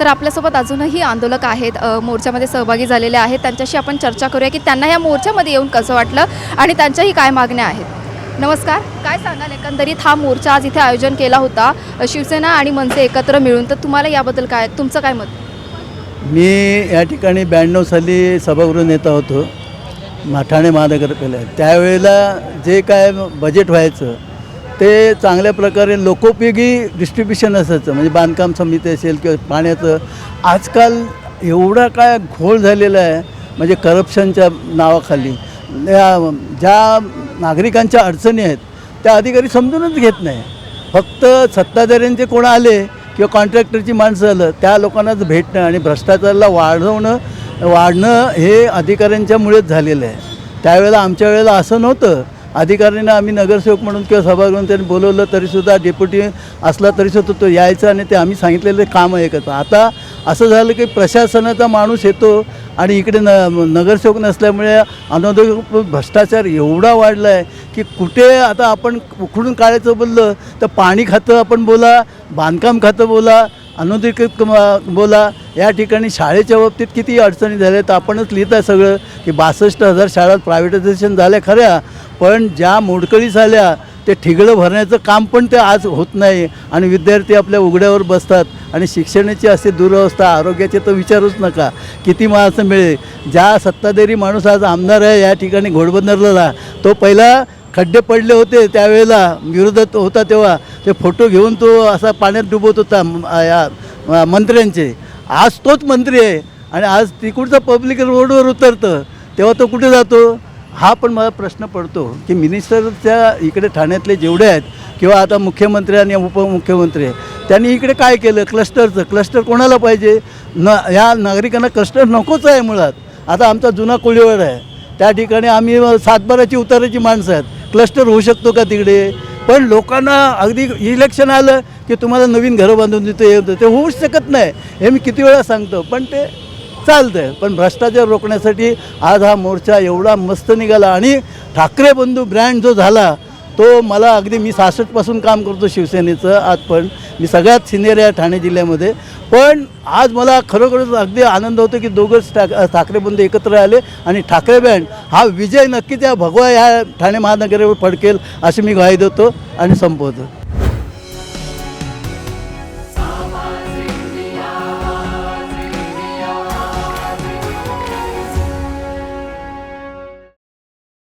तर आपल्यासोबत अजूनही आंदोलक आहेत मोर्चामध्ये सहभागी झालेले आहेत. त्यांच्याशी आपण चर्चा करूया की त्यांना या मोर्चामध्ये येऊन कसं वाटलं आणि त्यांच्याही काय मागण्या आहेत. नमस्कार. काय सांगाल? एकंदरीत हा मोर्चा आज इथे आयोजन केला होता. शिवसेना आणि मनसे एकत्र मिळून तर तुम्हाला याबद्दल काय तुमचं काय मत? मी या ठिकाणी ब्याण्णव साली सभागृह नेता होतो. मा- ठाणे महानगरपालिका. त्यावेळेला जे काय बजेट व्हायचं ते चांगल्या प्रकारे लोकोपयोगी डिस्ट्रीब्युशन असायचं. म्हणजे बांधकाम समिती असेल किंवा पाण्याचं. आजकाल एवढा काय घोळ झालेला आहे. म्हणजे करप्शनच्या नावाखाली. या- ज्या नागरिकांच्या अडचणी आहेत त्या अधिकारी समजूनच घेत नाही. फक्त सत्ताधाऱ्यांचे कोण आले किंवा कॉन्ट्रॅक्टरची माणसं आलं त्या लोकांनाच भेटणं आणि भ्रष्टाचाराला वाढवणं वाढणं हे अधिकाऱ्यांच्यामुळेच झालेलं आहे. त्यावेळेला आमच्या वेळेला असं नव्हतं. अधिकाऱ्यांना आम्ही नगरसेवक म्हणून किंवा सभागृह त्यांनी बोलवलं तरीसुद्धा डेप्युटी असला तरीसुद्धा तो यायचा आणि ते आम्ही सांगितलेले काम ऐकत आता असं झालं की प्रशासनाचा माणूस येतो आणि इकडे न नगरसेवक नसल्यामुळे अनोदय भ्रष्टाचार एवढा वाढला आहे की कुठे आता आपण उखडून काढायचं बोललं तर पाणी खातं आपण बोला बांधकाम खातं बोला अनुधिकृत बोला या ठिकाणी शाळेच्या बाबतीत किती अडचणी झाल्या तर आपणच लिहित आहे सगळं की बासष्ट हजार शाळा प्रायव्हेटायझेशन झाल्या खऱ्या पण ज्या मोडकळी झाल्या ते ठिगळं भरण्याचं काम पण ते आज होत नाही आणि विद्यार्थी आपल्या उघड्यावर बसतात आणि शिक्षणाची अशी दुरवस्था आरोग्याचे तर विचारूच नका. किती माणसं मिळेल? ज्या सत्ताधारी माणूस आज आमदार आहे या ठिकाणी घोडबंदरला तो पहिला खड्डे पडले होते त्यावेळेला विरोधात होता तेव्हा ते फोटो घेऊन तो असा पाण्यात डुबत होता या मंत्र्यांचे. आज तोच मंत्री आहे आणि आज तिकडचं पब्लिक रोडवर उतरतं तेव्हा तो कुठे जातो? हा पण मला प्रश्न पडतो की मिनिस्टरच्या इकडे ठाण्यातले जेवढे आहेत किंवा आता मुख्यमंत्री आणि उपमुख्यमंत्री आहे त्यांनी इकडे काय केलं? क्लस्टरचं. क्लस्टर कोणाला पाहिजे? न ह्या नागरिकांना क्लस्टर नकोच आहे मुळात. आता आमचा जुना कोळीवाड आहे. त्या ठिकाणी आम्ही सातबाराची उताराची माणसं आहेत. क्लस्टर होऊ शकतो का तिकडे? पण लोकांना अगदी इलेक्शन आलं की तुम्हाला नवीन घरं बांधून देतो हे होतं ते होऊच शकत नाही. हे मी किती वेळा सांगतो पण ते चालतं आहे पण भ्रष्टाचार रोखण्यासाठी आज हा मोर्चा एवढा मस्त निघाला आणि ठाकरे बंधू ब्रँड जो झाला तो मला अगदी मी सासष्टपासून काम करतो शिवसेनेचं आज पण. मी सगळ्यात सिनियर आहे ठाणे जिल्ह्यामध्ये. पण आज मला खरोखरच अगदी आनंद होतो की दोघंच ठाक ठाकरे बंधू एकत्र आले आणि ठाकरे बँड हा विजय नक्की त्या भगवा ह्या ठाणे महानगरावर फडकेल अशी मी ग्वाही देतो आणि संपवतो.